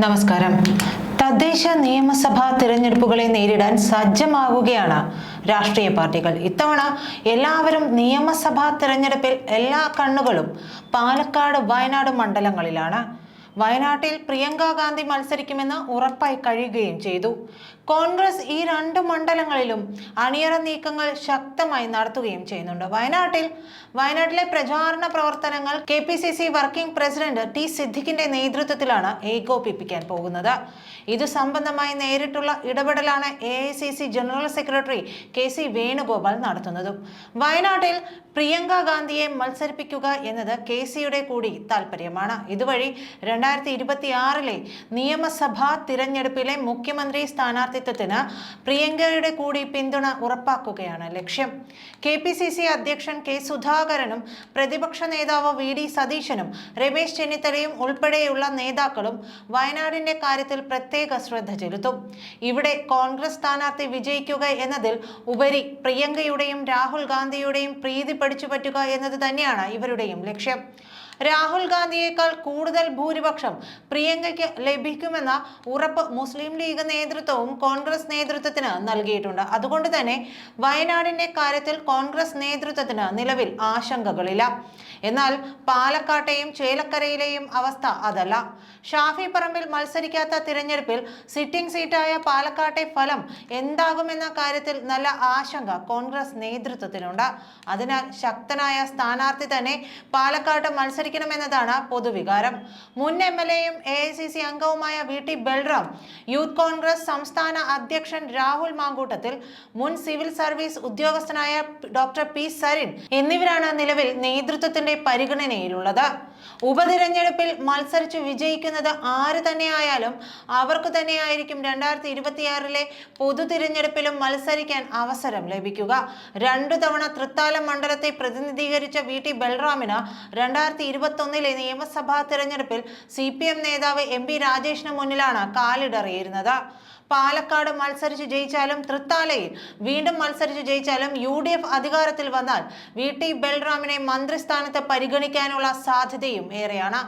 നമസ്കാരം. തദ്ദേശ നിയമസഭാ തിരഞ്ഞെടുപ്പുകളെ നേരിടാൻ സജ്ജമാകുകയാണ് രാഷ്ട്രീയ പാർട്ടികൾ. ഇത്തവണ എല്ലാവരും നിയമസഭാ തിരഞ്ഞെടുപ്പിൽ എല്ലാ കണ്ണുകളും പാലക്കാട് വയനാട് മണ്ഡലങ്ങളിലാണ് വയനാട്ടിൽ പ്രിയങ്ക ഗാന്ധി മത്സരിക്കുമെന്ന് ഉറപ്പായി കഴിയുകയും ചെയ്തു. കോൺഗ്രസ് ഈ രണ്ട് മണ്ഡലങ്ങളിലും അണിയറ നീക്കങ്ങൾ ശക്തമായി നടത്തുകയും ചെയ്യുന്നുണ്ട്. വയനാട്ടിൽ വയനാട്ടിലെ പ്രചാരണ പ്രവർത്തനങ്ങൾ K P C C working president T സിദ്ദിഖിന്റെ നേതൃത്വത്തിലാണ് ഏകോപിപ്പിക്കാൻ പോകുന്നത്. ഇത് സംബന്ധമായി നേരിട്ടുള്ള ഇടപെടലാണ് A I C C general secretary K C Venugopal നടത്തുന്നതും. വയനാട്ടിൽ പ്രിയങ്ക ഗാന്ധിയെ മത്സരിപ്പിക്കുക എന്നത് കെ സിയുടെ കൂടി താല്പര്യമാണ് ഇതുവഴി രണ്ടായിരത്തി ഇരുപത്തി ആറിലെ നിയമസഭാ തിരഞ്ഞെടുപ്പിലെ മുഖ്യമന്ത്രി സ്ഥാനാർത്ഥിത്വത്തിന് പ്രിയങ്കയുടെ കൂടി പിന്തുണ ഉറപ്പാക്കുകയാണ് ലക്ഷ്യം. കെ പി സി സി അധ്യക്ഷൻ കെ സുധാകരനും പ്രതിപക്ഷ നേതാവ് വി ഡി സതീശനും രമേശ് ചെന്നിത്തലയും ഉൾപ്പെടെയുള്ള നേതാക്കളും വയനാടിന്റെ കാര്യത്തിൽ പ്രത്യേക ശ്രദ്ധ ചെലുത്തും. ഇവിടെ കോൺഗ്രസ് സ്ഥാനാർത്ഥി വിജയിക്കുക എന്നതിൽ ഉപരി പ്രിയങ്കയുടെയും രാഹുൽ ഗാന്ധിയുടെയും പ്രീതി പഠിച്ചു പറ്റുക എന്നത് തന്നെയാണ് ഇവരുടെയും ലക്ഷ്യം. രാഹുൽ ഗാന്ധിയേക്കാൾ കൂടുതൽ ഭൂരിപക്ഷം പ്രിയങ്കയ്ക്ക് ലഭിക്കുമെന്ന ഉറപ്പ് മുസ്ലിം ലീഗ് നേതൃത്വവും കോൺഗ്രസ് നേതൃത്വത്തിന് നൽകിയിട്ടുണ്ട്. അതുകൊണ്ട് തന്നെ വയനാടിന്റെ കാര്യത്തിൽ കോൺഗ്രസ് നേതൃത്വത്തിന് നിലവിൽ ആശങ്കകളില്ല. എന്നാൽ പാലക്കാട്ടെയും ചേലക്കരയിലെയും അവസ്ഥ അതല്ല. ഷാഫി പറമ്പിൽ മത്സരിക്കാത്ത തിരഞ്ഞെടുപ്പിൽ സിറ്റിംഗ് സീറ്റായ പാലക്കാട്ടെ ഫലം എന്താകുമെന്ന കാര്യത്തിൽ നല്ല ആശങ്ക കോൺഗ്രസ് നേതൃത്വത്തിനുണ്ട് അതിനാൽ ശക്തനായ സ്ഥാനാർത്ഥി തന്നെ പാലക്കാട്ട് മത്സരിക്കണമെന്നതാണ് പൊതുവികാരം. മുൻ എം എൽ എയും എ ഐ സി സി അംഗവുമായ V T Balram youth Congress സംസ്ഥാന അധ്യക്ഷൻ രാഹുൽ മാങ്കൂട്ടത്തിൽ മുൻ സിവിൽ സർവീസ് ഉദ്യോഗസ്ഥനായ ഡോക്ടർ പി സരിൻ എന്നിവരാണ് നിലവിൽ നേതൃത്വത്തിന്റെ പരിഗണനയിലുള്ളത്. ഉപതിരഞ്ഞെടുപ്പിൽ മത്സരിച്ച് വിജയിക്കുന്നത് ആര് തന്നെയായാലും അവർക്ക് തന്നെയായിരിക്കും രണ്ടായിരത്തി ഇരുപത്തിയാറിലെ പൊതു തിരഞ്ഞെടുപ്പിലും മത്സരിക്കാൻ അവസരം ലഭിക്കുക. രണ്ടു തവണ തൃത്താലം മണ്ഡലത്തെ പ്രതിനിധീകരിച്ച വി ടി ബൽറാമിന് രണ്ടായിരത്തി ഇരുപത്തൊന്നിലെ നിയമസഭാ തിരഞ്ഞെടുപ്പിൽ സി പി എം നേതാവ് എം പി രാജേഷിന് മുന്നിലാണ് കാലിടറിയിരുന്നത്. പാലക്കാട് മത്സരിച്ച് ജയിച്ചാലും തൃത്താലയിൽ വീണ്ടും മത്സരിച്ച് ജയിച്ചാലും യു ഡി എഫ് അധികാരത്തിൽ വന്നാൽ വി ടി ബൽറാമിനെ മന്ത്രിസ്ഥാനത്ത് പരിഗണിക്കാനുള്ള സാധ്യതയും ഏറെയാണ്.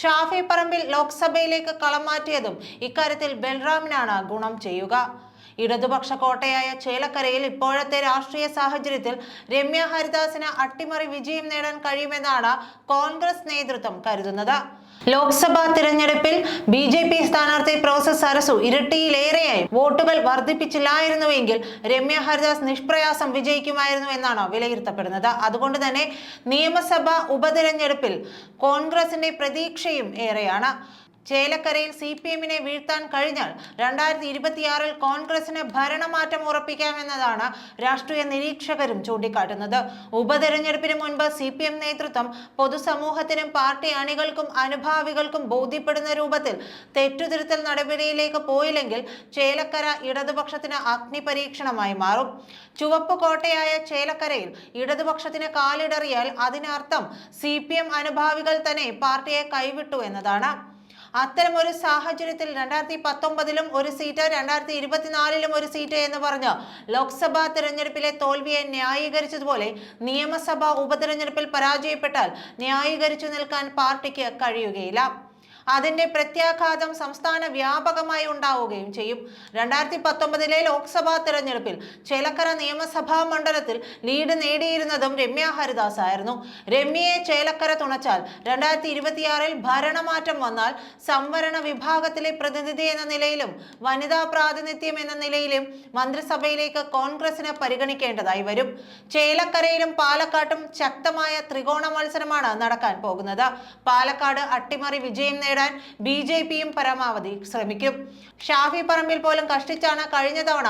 ഷാഫി പറമ്പിൽ ലോക്സഭയിലേക്ക് കളം മാറ്റിയതും ഇക്കാര്യത്തിൽ ബൽറാമിനാണ് ഗുണം ചെയ്യുക. ഇടതുപക്ഷ കോട്ടയായ ചേലക്കരയിൽ ഇപ്പോഴത്തെ രാഷ്ട്രീയ സാഹചര്യത്തിൽ രമ്യ ഹരിദാസിന് അട്ടിമറി വിജയം നേടാൻ കഴിയുമെന്നാണ് കോൺഗ്രസ് നേതൃത്വം കരുതുന്നത്. ലോക്സഭാ തിരഞ്ഞെടുപ്പിൽ ബി ജെ പി സ്ഥാനാർത്ഥി പ്രൊഫസർ സരസു ഇരട്ടിയിലേറെയായി. വോട്ടുകൾ വർദ്ധിപ്പിച്ചില്ലായിരുന്നുവെങ്കിൽ രമ്യ ഹരിദാസ് നിഷ്പ്രയാസം വിജയിക്കുമായിരുന്നു എന്നാണ് വിലയിരുത്തപ്പെടുന്നത്. അതുകൊണ്ട് തന്നെ നിയമസഭാ ഉപതിരഞ്ഞെടുപ്പിൽ കോൺഗ്രസിന്റെ പ്രതീക്ഷയും ഏറെയാണ്. ചേലക്കരയിൽ സി പി എമ്മിനെ വീഴ്ത്താൻ കഴിഞ്ഞാൽ രണ്ടായിരത്തി ഇരുപത്തിയാറിൽ കോൺഗ്രസിന് ഭരണമാറ്റം ഉറപ്പിക്കാമെന്നതാണ് രാഷ്ട്രീയ നിരീക്ഷകരും ചൂണ്ടിക്കാട്ടുന്നത്. ഉപതെരഞ്ഞെടുപ്പിന് മുൻപ് സി പി എം നേതൃത്വം പൊതുസമൂഹത്തിനും പാർട്ടി അണികൾക്കും അനുഭാവികൾക്കും ബോധ്യപ്പെടുന്ന രൂപത്തിൽ തെറ്റുതിരുത്തൽ നടപടിയിലേക്ക് പോയില്ലെങ്കിൽ ചേലക്കര ഇടതുപക്ഷത്തിന് അഗ്നിപരീക്ഷണമായി മാറും. ചുവപ്പ് കോട്ടയായ ചേലക്കരയിൽ ഇടതുപക്ഷത്തിന് കാലിടറിയാൽ അതിനർത്ഥം സി പി എം അനുഭാവികൾ തന്നെ പാർട്ടിയെ കൈവിട്ടു എന്നതാണ്. അത്തരമൊരു സാഹചര്യത്തിൽ രണ്ടായിരത്തി പത്തൊമ്പതിലും ഒരു സീറ്റ് രണ്ടായിരത്തി ഇരുപത്തിനാലിലും ഒരു സീറ്റ് എന്ന് പറഞ്ഞ് ലോക്സഭാ തിരഞ്ഞെടുപ്പിലെ തോൽവിയെ ന്യായീകരിച്ചതുപോലെ നിയമസഭാ ഉപതിരഞ്ഞെടുപ്പിൽ പരാജയപ്പെട്ടാൽ ന്യായീകരിച്ചു നിൽക്കാൻ പാർട്ടിക്ക് കഴിയുകയില്ല. അതിന്റെ പ്രത്യാഘാതം സംസ്ഥാന വ്യാപകമായി ഉണ്ടാവുകയും ചെയ്യും. രണ്ടായിരത്തി പത്തൊമ്പതിലെ ലോക്സഭാ തെരഞ്ഞെടുപ്പിൽ ചേലക്കര നിയമസഭാ മണ്ഡലത്തിൽ ലീഡ് നേടിയിരുന്നതും രമ്യ ഹരിദാസ് ആയിരുന്നു രമ്യയെ ചേലക്കര തുണച്ചാൽ രണ്ടായിരത്തി ഇരുപത്തിയാറിൽ ഭരണമാറ്റം വന്നാൽ സംവരണ വിഭാഗത്തിലെ പ്രതിനിധി എന്ന നിലയിലും വനിതാ പ്രാതിനിധ്യം എന്ന നിലയിലും മന്ത്രിസഭയിലേക്ക് കോൺഗ്രസിന് പരിഗണിക്കേണ്ടതായി വരും. ചേലക്കരയിലും പാലക്കാട്ടും ശക്തമായ ത്രികോണ മത്സരമാണ് നടക്കാൻ പോകുന്നത്. പാലക്കാട് അട്ടിമറി വിജയം നേടാൻ ബി ജെ പിയും പരമാവധി ശ്രമിക്കും. ഷാഫി പറമ്പിൽ പോലും കഷ്ടിച്ചാണ് കഴിഞ്ഞ തവണ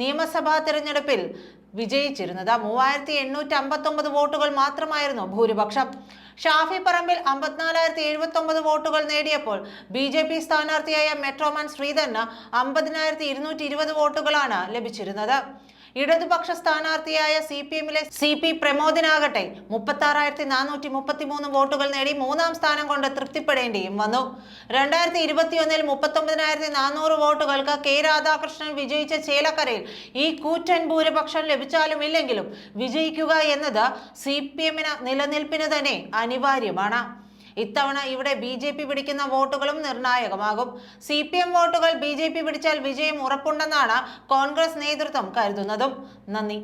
നിയമസഭാ തിരഞ്ഞെടുപ്പിൽ വിജയിച്ചിരുന്നത്. മൂവായിരത്തി എണ്ണൂറ്റി അമ്പത്തൊമ്പത് വോട്ടുകൾ മാത്രമായിരുന്നു ഭൂരിപക്ഷം. ഷാഫി പറമ്പിൽ അമ്പത്തിനാലായിരത്തി എഴുപത്തി ഒമ്പത് വോട്ടുകൾ നേടിയപ്പോൾ ബി ജെ പി സ്ഥാനാർത്ഥിയായ മെട്രോമാൻ ശ്രീധരന് അമ്പതിനായിരത്തി ഇരുന്നൂറ്റി ഇരുപത് വോട്ടുകളാണ് ലഭിച്ചിരുന്നത്. ഇടതുപക്ഷ സ്ഥാനാർത്ഥിയായ സി പി എമ്മിലെ സി പി പ്രമോദിനാകട്ടെ മുപ്പത്തി ആറായിരത്തി നാനൂറ്റി മുപ്പത്തി മൂന്ന് വോട്ടുകൾ നേടി മൂന്നാം സ്ഥാനം കൊണ്ട് തൃപ്തിപ്പെടേണ്ടിയും വന്നു. രണ്ടായിരത്തി ഇരുപത്തിയൊന്നിൽ മുപ്പത്തൊമ്പതിനായിരത്തി നാനൂറ് വോട്ടുകൾക്ക് കെ രാധാകൃഷ്ണൻ വിജയിച്ച ചേലക്കരയിൽ ഈ കൂറ്റൻ ഭൂരിപക്ഷം ലഭിച്ചാലും ഇല്ലെങ്കിലും വിജയിക്കുക എന്നത് സി പി എമ്മിന് നിലനിൽപ്പിന് തന്നെ അനിവാര്യമാണ്. ഇത്തവണ ഇവിടെ ബി ജെ പി പിടിക്കുന്ന വോട്ടുകളും നിർണായകമാകും. സി പി എം വോട്ടുകൾ ബി ജെ പി പിടിച്ചാൽ വിജയം ഉറപ്പുണ്ടെന്നാണ് കോൺഗ്രസ് നേതൃത്വം കരുതുന്നതും. നന്ദി.